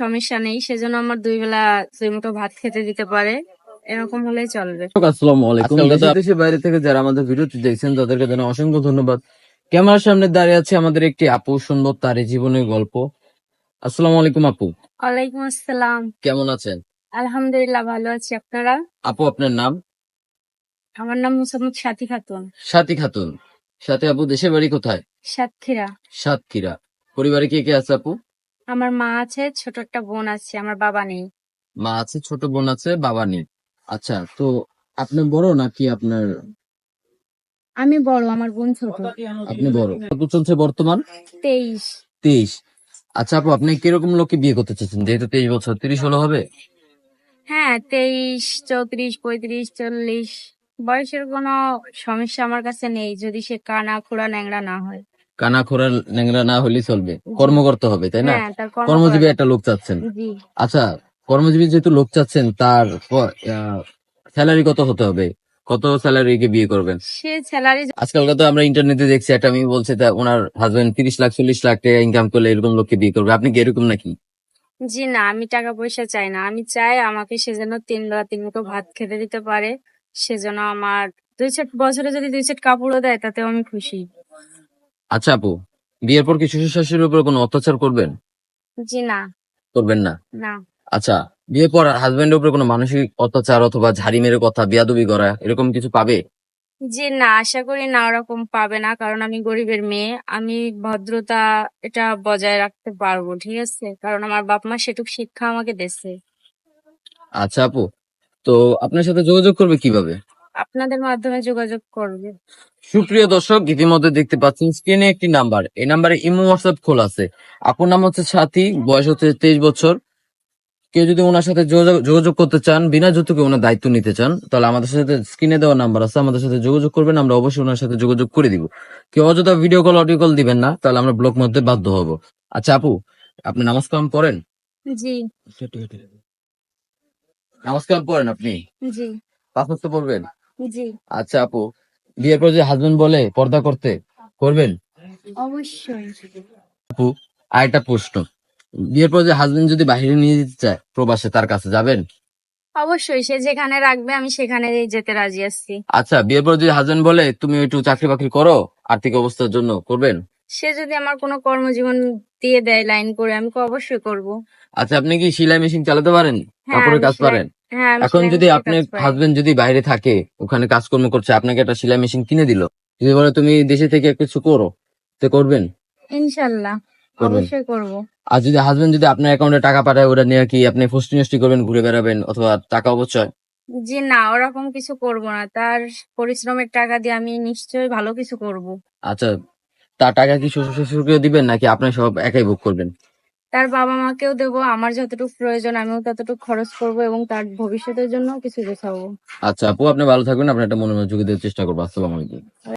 সমস্যা নেই সেজন্য আমার দুই বেলা দুই মুঠো ভাত খেতে দিতে পারে। এরকম হলেই চলবে। আসসালামু আলাইকুম। দেশের বাইরে থেকে যারা আমাদের ভিডিওটি দেখছেন তাদেরকে জানাই অসংখ্য ধন্যবাদ। ক্যামেরার সামনে দাঁড়িয়ে আছে আমাদের একটি আপু শুনব তার জীবনের গল্প। আসসালামু আলাইকুম আপু। ওয়ালাইকুম আসসালাম। কেমন আছেন? আলহামদুলিল্লাহ ভালো আছি। আপনারা? আপু আপনার নাম? আমার নাম মুসাম্মদ সাথী খাতুন। সাথী খাতুন। সাথে আপু দেশের বাড়ি কোথায়? সাতক্ষীরা। সাতক্ষীরা। পরিবারে কে কে আছে আপু? আমার মা আছে ছোট একটা বোন আছে আমার বাবা নেই। মা আছে ছোট বোন আছে বাবা নেই। আচ্ছা তো আপনি বড় নাকি আপনার? আমি বড় আমার বোন ছোট। আপনি বড়। কত চলছে বর্তমান? তেইশ। তেইশ। আচ্ছা আপু আপনি কীরকম লোককে বিয়ে করতে চাচ্ছেন? যেহেতু তেইশ বছর তিরিশ হলো হবে? হ্যাঁ তেইশ চৌত্রিশ পঁয়ত্রিশ চল্লিশ। বয়সের কোনো সমস্যা আমার কাছে নেই যদি সে কানা খোড়া ন্যাংরা না হয়। কানা খোরা ন্যাংরা না হলেই চলবে। কর্ম করতে হবে তাই না? হ্যাঁ কর্মজীবী একটা লোক চাচ্ছেন। আচ্ছা কর্মজীবী যেহেতু লোক চাচ্ছেন তার স্যালারি কত হতে হবে? কত স্যালারি কে বিয়ে করবেন? সে স্যালারি আজকালকার তো আমরা ইন্টারনেটে দেখছি একটা মেয়ে বলছে তা ওনার হাজবেন্ড তিরিশ লাখ চল্লিশ লাখ টাকা ইনকাম করলে এরকম লোককে বিয়ে করবে। আপনি কি এরকম নাকি? জি না আমি টাকা পয়সা চাই না। আমি চাই আমাকে সেজন্য তিন বেলা তিন মুঠো ভাত খেতে দিতে পারে। সেজন্য আমার দুই সেট বছরে যদি দুই সেট কাপড়ও দেয় তাতেও আমি খুশি। আচ্ছা আপু বিয়ের পর কি শ্বশুর শাশুড়ির উপর কোনো অত্যাচার করবেন? জি না। করবেন না? না। আচ্ছা বিয়ের পর হাজবেন্ডের উপর কোনো মানসিক অত্যাচার অথবা ঝাড়ি মেরে কথা বিয়াদবি করা এরকম কিছু পাবে? জি না আশা করি না ওরকম পাবে না কারণ আমি গরিবের মেয়ে। আমি ভদ্রতা এটা বজায় রাখতে পারব ঠিক আছে? কারণ আমার বাপ মা সেটুক শিক্ষা আমাকে দিচ্ছে আচ্ছা আপু তো আপনার সাথে যোগাযোগ করবে কীভাবে? আপনাদের মাধ্যমে যোগাযোগ করবে। সুপ্রিয় দর্শক ইতিমধ্যে দেখতে পাচ্ছেন স্ক্রিনে একটি নাম্বার। এই নাম্বারে ইমো হোয়াটসঅ্যাপ খোলা আছে। আপুর নাম হচ্ছে সাথী বয়স হচ্ছে তেইশ বছর। কেউ যদি ওনার সাথে যোগাযোগ করতে চান বিনা যৌতুকে ওনার দায়িত্ব নিতে চান তাহলে আমাদের সাথে স্ক্রিনে দেওয়া নাম্বার আছে। আমাদের সাথে যোগাযোগ করবেন আমরা অবশ্যই ওনার সাথে যোগাযোগ করে দিব। কেউ অযথা ভিডিও কল অডিও কল দিবেন না তাহলে আমরা ব্লক মধ্যে বাধ্য হব। আচ্ছা আপু আপনি নামাজ কালাম পড়েন জি। নামাজ কালাম পড়েন আপনি? জি। পাঁচ ওয়াক্ত পড়বেন? জি। আচ্ছা আপু বিয়ের পর যে হাজবেন্ড বলে পর্দা করতে করবেন? অবশ্যই। আপু আরেকটা প্রশ্ন। বিয়ের পর যে হাজবেন্ড যদি বাইরে নিয়ে যেতে চায় প্রবাসে তার কাছে যাবেন? অবশ্যই সে যেখানে রাখবে আমি সেখানে যেতে রাজি আছি। আচ্ছা বিয়ের পর যদি হাজবেন্ড বলে তুমি একটু চাকরি বাকরি করো আর্থিক অবস্থার জন্য করবেন? সে যদি আমার কোনো কর্মজীবন দিয়ে দেয় লাইন করে আমি অবশ্যই করব। আচ্ছা আপনি কি সেলাই মেশিন চালাতে পারেন? হ্যাঁ, কাপড়ের কাজ পারেন এখন যদি আপনি হাজবেন্ড যদি বাইরে থাকে ওখানে কাজকর্ম করছে আপনাকে একটা সেলাই মেশিন কিনে দিল। যদি বলে তুমি দেশে থেকে কিছু করো তো করবেন? ইনশাল্লাহ অবশ্যই করব। আর যদি হাজবেন্ড যদি আপনার অ্যাকাউন্টে টাকা পাঠায় ওটা নিয়ে কি আপনি ফষ্টি নষ্টি করবেন ঘুরে বেড়াবেন অথবা টাকা অবচয় জি না ওরকম কিছু করব না। তার পরিশ্রমের টাকা দিয়ে আমি নিশ্চয়ই ভালো কিছু করব। আচ্ছা তার টাকা কি শ্বশুর শ্বশুরকেও দিবেন নাকি আপনি সব একাই ভোগ করবেন? তার বাবা মাকেও দেবো, আমার যতটুকু প্রয়োজন আমিও ততটুকু খরচ করব এবং তার ভবিষ্যতের জন্য কিছু গোছাবো। আচ্ছা আপু, আপনি ভালো থাকবেন। আপনি একটা মনোযোগ দেওয়ার চেষ্টা করব। আসসালামু আলাইকুম।